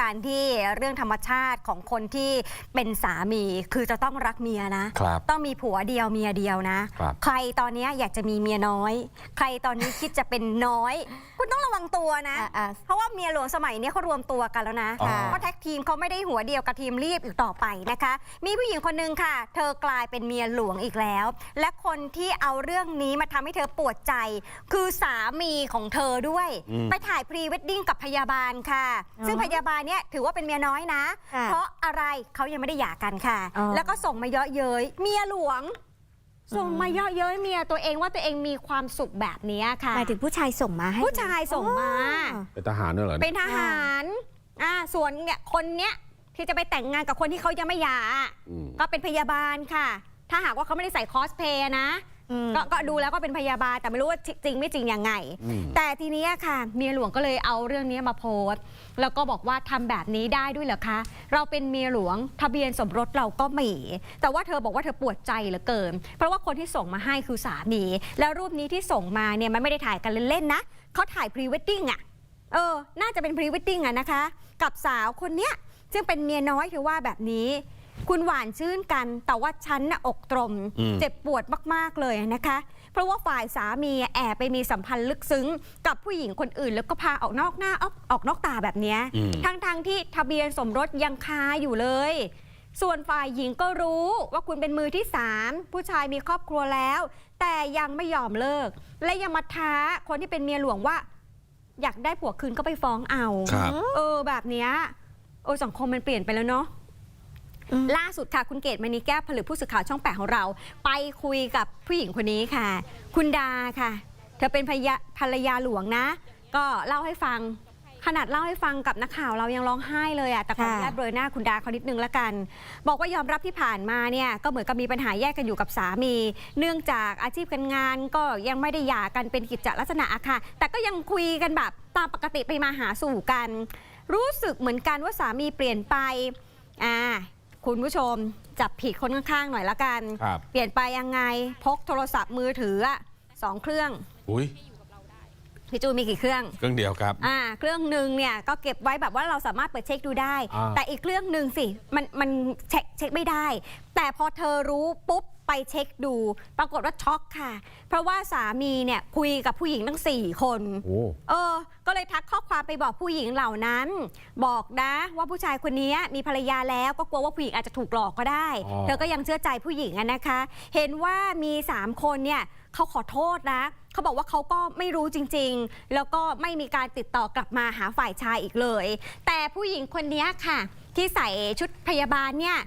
การที่เรื่องธรรมชาติของคนที่เป็นสามีคือจะต้องรักเมียนะ ครับต้องมีผัวเดียวเมียเดียวนะ ครับ ใครตอนนี้อยากจะมีเมียน้อย ใครตอนนี้คิดจะเป็นน้อย คุณต้องระวังตัวนะ อะอะ เพราะว่าเมียหลวงสมัยนี้เขารวมตัวกันแล้วนะอ๋อเพราะแท็กทีมเขาไม่ได้หัวเดียวกับทีมรีบอีกต่อไปนะคะ มีผู้หญิงคนหนึ่งค่ะ เธอกลายเป็นเมียหลวงอีกแล้ว และคนที่เอาเรื่องนี้มาทำให้เธอปวดใจ คือสามีของเธอด้วย อืม ไปถ่ายพรีเวดดิ้งกับพยาบาลค่ะอ๋อซึ่งพยาบาลเนี่ยถือว่าเป็นเมียน้อยนะ ค่ะเพราะอะไรเขายังไม่ได้หย่ากันค่ะ อ๋อ แล้วก็ส่งมาเยอะเย้ยเมียหลวง ส่งมาเยอะเย้ยเมียตัวเองว่าตัวเองมีความสุขแบบนี้ค่ะหมายถึงผู้ชายส่งมาให้ผู้ชายส่งมา อ๋อ เป็นทหารด้วยเหรอเป็นทหารอ่าส่วนเนี่ยคนเนี้ยที่จะไปแต่งงานกับคนที่เขายังไม่หย่า อืมก็เป็นพยาบาลค่ะ ถ้าหากว่าเขาไม่ได้ใส่คอสเพลย์นะอืม ก็ก็ดูแล้วก็เป็นพยาบาลแต่ไม่รู้ว่าจริงไม่จริงยังไง อืม แต่ทีเนี้ยค่ะเมียหลวงก็เลยเอาเรื่องนี้มาโพสต์ แล้วก็บอกว่าทำแบบนี้ได้ด้วยเหรอคะ เราเป็นเมียหลวงทะเบียนสมรสเราก็มี แต่ว่าเธอบอกว่าเธอปวดใจเหลือเกิน เพราะว่าคนที่ส่งมาให้คือสามี แล้วรูปนี้ที่ส่งมาเนี่ยมันไม่ได้ถ่ายกันเล่นๆนะเขาถ่ายพรีเวดดิ้งอะเออ น่าจะเป็นพรีเวดดิ้งอะนะคะ กับสาวคนเนี้ยซึ่งเป็นเมียน้อยเธอว่าแบบนี้ คุณหวานชื่นกัน แต่ว่าฉันน่ะอกตรม อืม เจ็บปวดมาก ๆ เลยนะคะ เพราะว่าฝ่ายสามีแอบไปมีสัมพันธ์ลึกซึ้ง กับผู้หญิงคนอื่น แล้วก็พาออกนอกหน้าออกออกนอกตาแบบเนี้ย อืม ทั้งๆที่ทะเบียนสมรสยังคาอยู่เลย ส่วนฝ่ายหญิงก็รู้ว่าคุณเป็นมือที่สามผู้ชายมีครอบครัวแล้ว แต่ยังไม่ยอมเลิก และยังมาท้าคนที่เป็นเมียหลวงว่า อยากได้ผัวคืนก็ไปฟ้องเอา ครับ เออแบบเนี้ยโอ้สังคมมันเปลี่ยนไปแล้วเนาะอืม ล่าสุดค่ะ คุณเกตมณีแก้วผลึกผู้สื่อข่าวช่องแปดของเรา ไปคุยกับผู้หญิงคนนี้ค่ะ คุณดาค่ะ เธอเป็นภรรยาภรรยาหลวงนะ ก็เล่าให้ฟังขนาดเล่าให้ฟังกับนักข่าวเรายังร้องไห้เลยอะแต่ขออนุญาตเบลอหน้าคุณดาเขานิดนึงละกัน บอกว่ายอมรับที่ผ่านมาเนี่ยก็เหมือนกับมีปัญหาแยกกันอยู่กับสามี เนื่องจากอาชีพการงานก็ยังไม่ได้หย่ากันเป็นกิจลักษณะอะค่ะ แต่ก็ยังคุยกันแบบตามปกติไปมาหาสู่กัน รู้สึกเหมือนกันว่าสามีเปลี่ยนไปอ่า คุณผู้ชม จับผิดคนข้างๆหน่อยละกัน ครับเปลี่ยนไปยังไงพกโทรศัพท์มือถืออะสองเครื่องอุ้ยพี่จูนมีกี่เครื่อง เครื่องเดียวครับ อ่าเครื่องหนึ่งเนี่ยก็เก็บไว้แบบว่าเราสามารถเปิดเช็คดูได้ อ่า แต่อีกเครื่องหนึ่งสิมันมันเช็คเช็คไม่ได้ แต่พอเธอรู้ปุ๊บไปเช็คดู ปรากฏว่าช็อกค่ะ เพราะว่าสามีเนี่ยคุยกับผู้หญิงทั้ง 4 คน โอ้ เออก็เลยทักข้อ ความไปบอกผู้หญิงเหล่านั้น บอกนะว่าผู้ชายคนนี้มีภรรยาแล้วก็กลัวว่าผู้หญิงอาจจะถูกหลอกก็ได้ อ๋อ เธอก็ยังเชื่อใจผู้หญิงอะนะคะ เห็นว่ามี 3 คนเนี่ยเขาขอโทษนะ เขาบอกว่าเขาก็ไม่รู้จริงๆ แล้วก็ไม่มีการติดต่อกลับมาหาฝ่ายชายอีกเลย แต่ผู้หญิงคนนี้ค่ะ ที่ใส่ชุดพยาบาลเนี่ย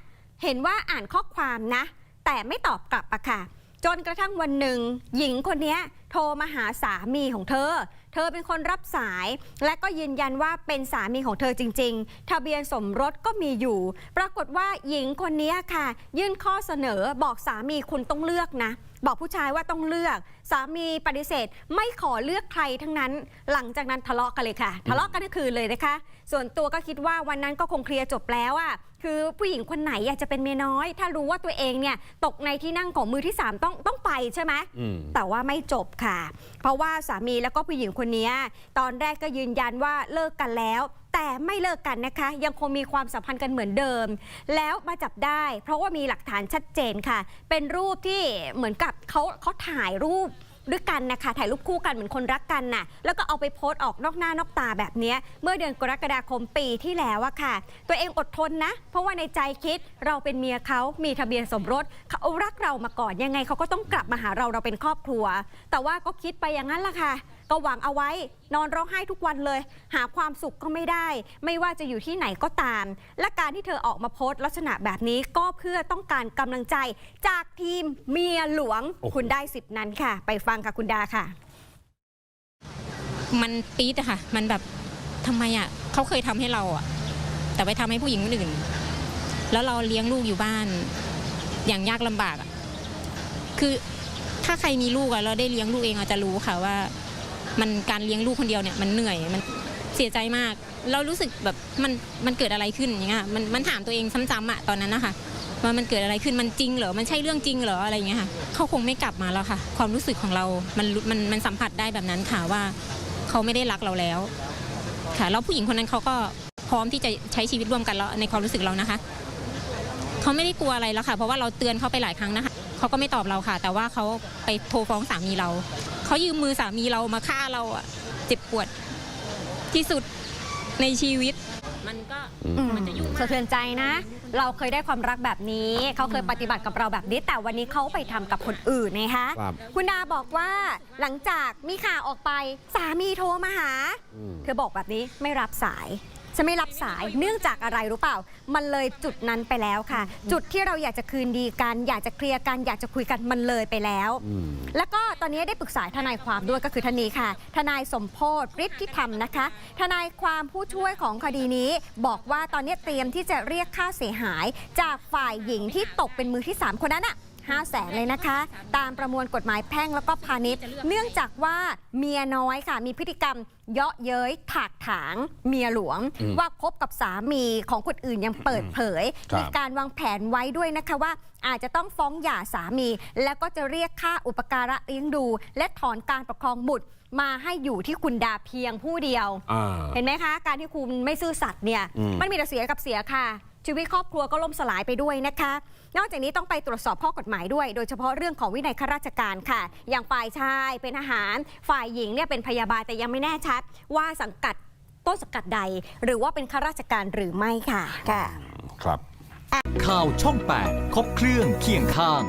เห็นว่าอ่านข้อความนะ แต่ไม่ตอบกลับอะค่ะ จนกระทั่งวันหนึ่ง หญิงคนเนี้ยโทรมาหาสามีของเธอ เธอเป็นคนรับสาย และก็ยืนยันว่าเป็นสามีของเธอจริง ๆ ทะเบียนสมรสก็มีอยู่ ปรากฏว่าหญิงคนนี้ค่ะ ยื่นข้อเสนอบอกสามีคุณต้องเลือกนะบอกผู้ชายว่าต้องเลือก สามีปฏิเสธ ไม่ขอเลือกใครทั้งนั้น หลังจากนั้นทะเลาะกันเลยค่ะ ทะเลาะกันทั้งคืนเลยนะคะ ส่วนตัวก็คิดว่าวันนั้นก็คงเคลียร์จบแล้วอะคือผู้หญิงคนไหนอยากจะเป็นเมียน้อย ถ้ารู้ว่าตัวเองเนี่ยตกในที่นั่งของมือที่สามต้องต้องไปใช่ไหมอืมแต่ว่าไม่จบค่ะ เพราะว่าสามีแล้วก็ผู้หญิงคนนี้ตอนแรกก็ยืนยันว่าเลิกกันแล้ว แต่ไม่เลิกกันนะคะ ยังคงมีความสัมพันธ์กันเหมือนเดิม แล้วมาจับได้ เพราะว่ามีหลักฐานชัดเจนค่ะ เป็นรูปที่เหมือนกับเขาเขาถ่ายรูป ด้วยกันนะคะถ่ายรูปคู่กันเหมือนคนรักกันน่ะแล้วก็เอาไปโพสต์ออกนอกหน้านอกตาแบบเนี้ยเมื่อเดือนกรกฎาคมปีที่แล้วอะค่ะ ตัวเองอดทนนะ เพราะว่าในใจคิดเราเป็นเมียเขามีทะเบียนสมรสเขารักเรามาก่อนยังไงเขาก็ต้องกลับมาหาเราเราเป็นครอบครัว แต่ว่าก็คิดไปอย่างนั้นละค่ะก็หวังเอาไว้นอนร้องไห้ทุกวันเลย หาความสุขก็ไม่ได้ ไม่ว่าจะอยู่ที่ไหนก็ตาม และการที่เธอออกมาโพสต์ลักษณะแบบนี้ก็เพื่อต้องการกำลังใจจากทีมเมียหลวงโอ้โหคุณได้สิทธิ์นั้นค่ะ ไปฟังค่ะคุณดาค่ะ มันปี๊ดอะค่ะ มันแบบทำไมอะเขาเคยทำให้เราอะแต่ไปทำให้ผู้หญิงคนอื่น แล้วเราเลี้ยงลูกอยู่บ้าน อย่างยากลำบากอะคือถ้าใครมีลูกอะเราได้เลี้ยงลูกเองเราจะรู้ค่ะว่า มันการเลี้ยงลูกคนเดียวเนี่ยมันเหนื่อยมันเสียใจมาก เรารู้สึกแบบมันมันเกิดอะไรขึ้นอย่างเงี้ยมันมันถามตัวเองซ้ำๆอะตอนนั้นนะคะ ว่ามันเกิดอะไรขึ้นมันจริงเหรอมันใช่เรื่องจริงเหรออะไรอย่างเงี้ยค่ะเขาคงไม่กลับมาแล้วค่ะ ความรู้สึกของเรา มันมันมันสัมผัสได้แบบนั้นค่ะว่าเขาไม่ได้รักเราแล้ว ค่ะแล้วผู้หญิงคนนั้นเขาก็พร้อมที่จะใช้ชีวิตร่วมกันแล้วในความรู้สึกเรานะคะเขาไม่ได้กลัวอะไรแล้วค่ะ เพราะว่าเราเตือนเขาไปหลายครั้งนะคะเขาก็ไม่ตอบเราค่ะ แต่ว่าเขาไปโทรฟ้องสามีเราเขายืมมือสามีเรามาฆ่าเราอะเจ็บปวดที่สุดในชีวิต มันก็อืมมันจะยุ่งมากสะเทือนใจนะ เราเคยได้ความรักแบบนี้ เขาเคยปฏิบัติกับเราแบบนี้ แต่วันนี้เขาไปทำกับคนอื่นนะคะ ครับคุณดาบอกว่าหลังจากมีข่าวออกไปสามีโทรมาหา อืม เธอบอกแบบนี้ไม่รับสาย ฉันไม่รับสายเนื่องจากอะไรรู้เปล่า มันเลยจุดนั้นไปแล้วค่ะ จุดที่เราอยากจะคืนดีกัน อยากจะเคลียร์กันอยากจะคุยกันมันเลยไปแล้วอืมแล้วก็ตอนนี้ได้ปรึกษาทนายความด้วยก็คือท่านนี้ค่ะ ทนายสมโพศฤทธิธรรมนะคะ ทนายความผู้ช่วยของคดีนี้ บอกว่าตอนนี้เตรียมที่จะเรียกค่าเสียหาย จากฝ่ายหญิงที่ตกเป็นมือที่ 3 คนนั้นอะ 5 0 0แสนเลยนะคะ ตามประมวลกฎหมายแพ่งแล้วก็พาณิชย์ เนื่องจากว่าเมียน้อยค่ะ มีพฤติกรรมเยาะเย้ยถากถางเมียหลวงอืมว่าคบกับสามีของคนอื่นยังเปิดเผยครับมีการวางแผนไว้ด้วยนะคะว่า อาจจะต้องฟ้องหย่าสามี แล้วก็จะเรียกค่าอุปการะเลี้ยงดู และถอนการปกครองบุตรมาให้อยู่ที่คุณดาเพียงผู้เดียวอ่าเห็นไหมคะ การที่คุณไม่ซื่อสัตย์เนี่ยอืมมันมีแต่เสียกับเสียค่ะ ชีวิตครอบครัวก็ล่มสลายไปด้วยนะคะ นอกจากนี้ต้องไปตรวจสอบข้อกฎหมายด้วย โดยเฉพาะเรื่องของวินัยข้าราชการค่ะ อย่างฝ่ายชายเป็นทหาร ฝ่ายหญิงเนี่ยเป็นพยาบาลแต่ยังไม่แน่ชัด ว่าสังกัดต้นสังกัดใด หรือว่าเป็นข้าราชการหรือไม่ค่ะ ค่ะ ครับ ข่าวช่อง 8 ครบเครื่องเคียงข้าง